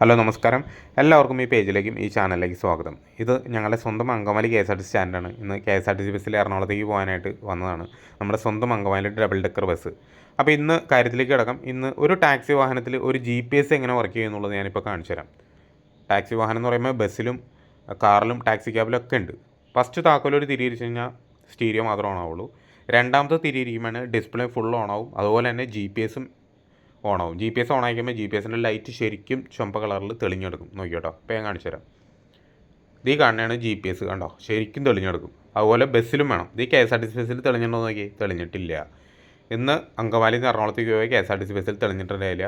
Hello നമസ്കാരം. എല്ലാവർക്കും ഈ പേജിലേക്കും ഈ ചാനലിലേക്ക് സ്വാഗതം. ഇത് ഞങ്ങളുടെ സ്വന്തം Angamali K S R T C സ്റ്റാൻഡാണ്. ഇന്ന് K S R T C ബസ്സിൽ എറണാകുളത്തേക്ക് പോകാനായിട്ട് വന്നതാണ്. നമ്മുടെ സ്വന്തം അങ്കമാലി ഡബിൾ ഡെക്കർ ബസ്. അപ്പോൾ ഇന്ന് കാര്യത്തിലേക്ക് കിടക്കാം. ഇന്ന് ഒരു ടാക്സി വാഹനത്തിൽ ഒരു ജി പി എസ് എങ്ങനെ വർക്ക് ചെയ്യുന്നുള്ളത് ഞാനിപ്പോൾ കാണിച്ചു തരാം. ടാക്സി വാഹനം എന്ന് പറയുമ്പോൾ ബസ്സിലും കാറിലും ടാക്സി ക്യാബിലും ഒക്കെ ഉണ്ട്. ഫസ്റ്റ് താക്കോലൊരു തിരിയിരിച്ചു കഴിഞ്ഞാൽ സ്റ്റീരിയോ മാത്രം ഓണാവുള്ളൂ. രണ്ടാമത്തെ തിരിയിരിക്കുമ്പോൾ ഡിസ്പ്ലേ ഫുൾ ഓണാവും. അതുപോലെ തന്നെ ജി പി എസും ഓണാവും. ജി പി എസ് ഓൺ ആയിക്കുമ്പോൾ ജി പി എസിന്റെ ലൈറ്റ് ശരിക്കും ചുമപ്പ കളറിൽ തെളിഞ്ഞെടുക്കും. നോക്കിയോട്ടോ ഇപ്പോൾ ഞാൻ കാണിച്ചു തരാം. ഇത് ഈ കാണുന്നതാണ് ജി പി എസ് കണ്ടോ? ശരിക്കും തെളിഞ്ഞെടുക്കും. അതുപോലെ ബസ്സിലും വേണം. ഇത് K S R T C ബസ്സിൽ തെളിഞ്ഞിട്ടുണ്ടോ നോക്കി തെളിഞ്ഞിട്ടില്ല. ഇന്ന് അങ്കമാലിയിൽ നിന്ന് എറണാകുളത്തേക്ക് പോയി K S R T C ബസ്സിൽ തെളിഞ്ഞിട്ടുണ്ടായില്ല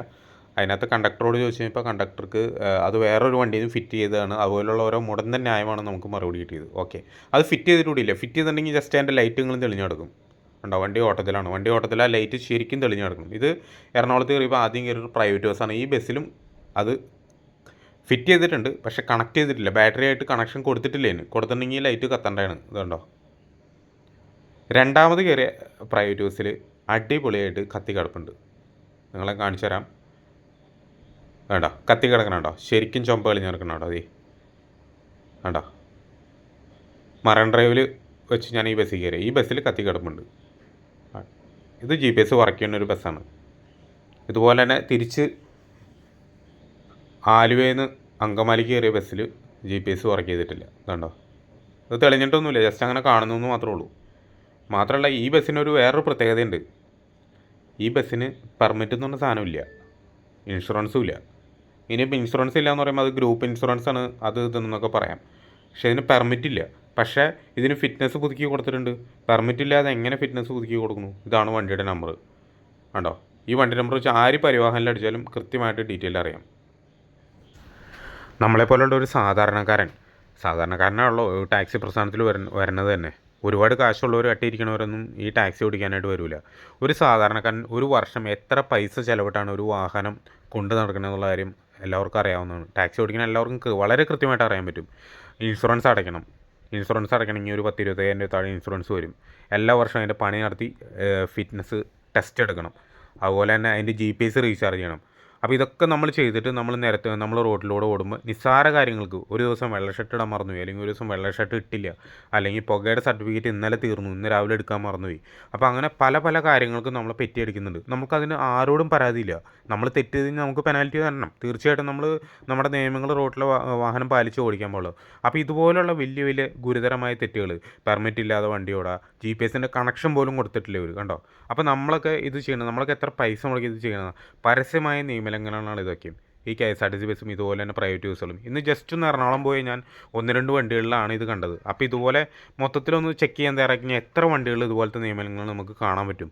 അതിനകത്ത് കണ്ടക്ടറോട് ചോദിച്ചു കഴിഞ്ഞപ്പോൾ കണ്ടക്ടർക്ക് അത് വേറൊരു വണ്ടിയിൽ നിന്ന് ഫിറ്റ് ചെയ്തതാണ്. അതുപോലുള്ള ഓരോ മുടന്തൻ ന്യായമാണ് നമുക്ക് മറുപടി കിട്ടിയത്. ഓക്കെ അത് ഫിറ്റ് ചെയ്തിട്ടുകൂടിയില്ല ഫിറ്റ് ചെയ്തിട്ടുണ്ടെങ്കിൽ ജസ്റ്റ് അതിന്റെ ലൈറ്റുകളും തെളിഞ്ഞെടുക്കും. ഉണ്ടോ വണ്ടി ഓട്ടത്തിലാണ്. വണ്ടി ഓട്ടത്തിൽ ആ ലൈറ്റ് ശരിക്കും തെളിഞ്ഞു കിടക്കണം ഇത് എറണാകുളത്ത് കയറിയപ്പോൾ ആദ്യം കയറിയൊരു പ്രൈവറ്റ് ബസ്സാണ് ഈ ബസ്സിലും അത് ഫിറ്റ് ചെയ്തിട്ടുണ്ട്. പക്ഷേ കണക്ട് ചെയ്തിട്ടില്ല. ബാറ്ററി ആയിട്ട് കണക്ഷൻ കൊടുത്തിട്ടില്ല ഇതിന് കൊടുത്തിട്ടുണ്ടെങ്കിൽ ലൈറ്റ് കത്തണ്ടാണ്. ഇതുണ്ടോ രണ്ടാമത് കയറിയ പ്രൈവറ്റ് ബസ്സിൽ അടിപൊളിയായിട്ട് കത്തി കിടപ്പുണ്ട്. നിങ്ങളെ കാണിച്ചു തരാം. വേണ്ട കത്തി കിടക്കണുണ്ടോ ശരിക്കും ചുമപ്പ് കളിഞ്ഞ് കിടക്കണുണ്ടോ അതേ വേണ്ട മറൈൻ ഡ്രൈവിൽ വെച്ച് ഞാൻ ഈ ബസ്സിൽ കയറി ഈ ബസ്സിൽ കത്തി കിടപ്പുണ്ട്. ഇത് ജി പി എസ് വർക്ക് ചെയ്യുന്ന ഒരു ബസ്സാണ്. ഇതുപോലെ തന്നെ തിരിച്ച് ആലുവയിൽ നിന്ന് അങ്കമാലിക്ക് കയറിയ ബസ്സിൽ ജി പി എസ് വർക്ക് ചെയ്തിട്ടില്ല കണ്ടോ ഇത് തെളിഞ്ഞിട്ടൊന്നുമില്ല. ജസ്റ്റ് അങ്ങനെ കാണുന്നു എന്ന് മാത്രമേ ഉള്ളൂ. മാത്രമല്ല ഈ ബസ്സിനൊരു വേറൊരു പ്രത്യേകതയുണ്ട്. ഈ ബസ്സിന് പെർമിറ്റ് എന്ന് പറഞ്ഞ സാധനമില്ല. ഇൻഷുറൻസും ഇല്ല. ഇനിയിപ്പോൾ ഇൻഷുറൻസ് ഇല്ല എന്ന് പറയുമ്പോൾ അത് ഗ്രൂപ്പ് ഇൻഷുറൻസ് ആണ് അത് ഇതെന്നൊക്കെ പറയാം. പക്ഷേ ഇതിന് പെർമിറ്റ് ഇല്ല. പക്ഷേ ഇതിന് ഫിറ്റ്നസ് പുതുക്കി കൊടുത്തിട്ടുണ്ട്. പെർമിറ്റ് ഇല്ലാതെ എങ്ങനെ ഫിറ്റ്നസ് പുതുക്കി കൊടുക്കുന്നു? ഇതാണ് വണ്ടിയുടെ നമ്പർ കണ്ടോ? ഈ വണ്ടി നമ്പർ വെച്ച് ആര് പരിവാഹനിൽ അടിച്ചാലും കൃത്യമായിട്ട് ഡീറ്റെയിൽ അറിയാം. നമ്മളെപ്പോലുള്ള ഒരു സാധാരണക്കാരൻ. സാധാരണക്കാരനാണല്ലോ ടാക്സി പ്രസ്ഥാനത്തിൽ വരുന്ന വരുന്നത് തന്നെ. ഒരുപാട് കാശുള്ളവർ അട്ടിയിരിക്കണവരൊന്നും ഈ ടാക്സി ഓടിക്കാനായിട്ട് വരില്ല ഒരു സാധാരണക്കാരൻ ഒരു വർഷം എത്ര പൈസ ചിലവിട്ടാണ് ഒരു വാഹനം കൊണ്ടു നടക്കുന്നത് എന്നുള്ള കാര്യം എല്ലാവർക്കും അറിയാവുന്നതാണ്. ടാക്സി ഓടിക്കുന്ന എല്ലാവർക്കും വളരെ കൃത്യമായിട്ട് അറിയാൻ പറ്റും. ഇൻഷുറൻസ് അടയ്ക്കണം. ഇൻഷുറൻസ് അടയ്ക്കണമെങ്കിൽ ഒരു പത്ത് ഇരുപത്തയ്യായിരം രൂപ താഴെ ഇൻഷുറൻസ് വരും. എല്ലാ വർഷവും അതിന്റെ പണി നടത്തി ഫിറ്റ്നസ് ടെസ്റ്റ് എടുക്കണം. അതുപോലെ തന്നെ അതിന്റെ ജി പി എസ് റീചാർജ് ചെയ്യണം. അപ്പോൾ ഇതൊക്കെ നമ്മൾ ചെയ്തിട്ട് നമ്മൾ നിരത്ത് നമ്മൾ റോഡിലൂടെ ഓടുമ്പോൾ നിസ്സാര കാര്യങ്ങൾക്ക് ഒരു ദിവസം വെള്ള ഷർട്ട് ഇടാൻ മറന്നുപോയി അല്ലെങ്കിൽ ഒരു ദിവസം വെള്ള ഷർട്ട് ഇട്ടില്ല. അല്ലെങ്കിൽ പുകയുടെ സർട്ടിഫിക്കറ്റ് ഇന്നലെ തീർന്നു ഇന്ന് രാവിലെ എടുക്കാൻ മറന്നുപോയി അപ്പോൾ അങ്ങനെ പല പല കാര്യങ്ങൾക്കും നമ്മൾ പെറ്റിയടിക്കുന്നുണ്ട്. നമുക്കതിന് ആരോടും പരാതിയില്ല. നമ്മൾ തെറ്റ് നമുക്ക് പെനാൽറ്റി തരണം. തീർച്ചയായിട്ടും നമ്മൾ നമ്മുടെ നിയമങ്ങൾ റോഡിലെ വാഹനം പാലിച്ച് ഓടിക്കാൻ പാടുള്ളൂ. അപ്പോൾ ഇതുപോലുള്ള വലിയ വലിയ ഗുരുതരമായ തെറ്റുകൾ പെർമിറ്റ് ഇല്ലാതെ വണ്ടി ഓടുക ജി പി എസിന്റെ കണക്ഷൻ പോലും കൊടുത്തിട്ടില്ല ഇവർ കണ്ടോ? അപ്പോൾ നമ്മളൊക്കെ ഇത് ചെയ്യണം നമ്മളൊക്കെ എത്ര പൈസ മുടക്കി ഇത് ചെയ്യണം പരസ്യമായ നിയമലംഘനങ്ങളാണ് ഇതൊക്കെയും ഈ K S R T C ബസ്സും ഇതുപോലെ തന്നെ പ്രൈവറ്റ് ബസ്സുകളും ഇന്ന് ജസ്റ്റ് ഒന്ന് എറണാകുളം പോയി ഞാൻ ഒന്ന് രണ്ട് വണ്ടികളിലാണ് ഇത് കണ്ടത്. അപ്പോൾ ഇതുപോലെ മൊത്തത്തിലൊന്ന് ചെക്ക് ചെയ്യാൻ തയ്യാറാക്കി എത്ര വണ്ടികൾ ഇതുപോലത്തെ നിയമനങ്ങൾ നമുക്ക് കാണാൻ പറ്റും?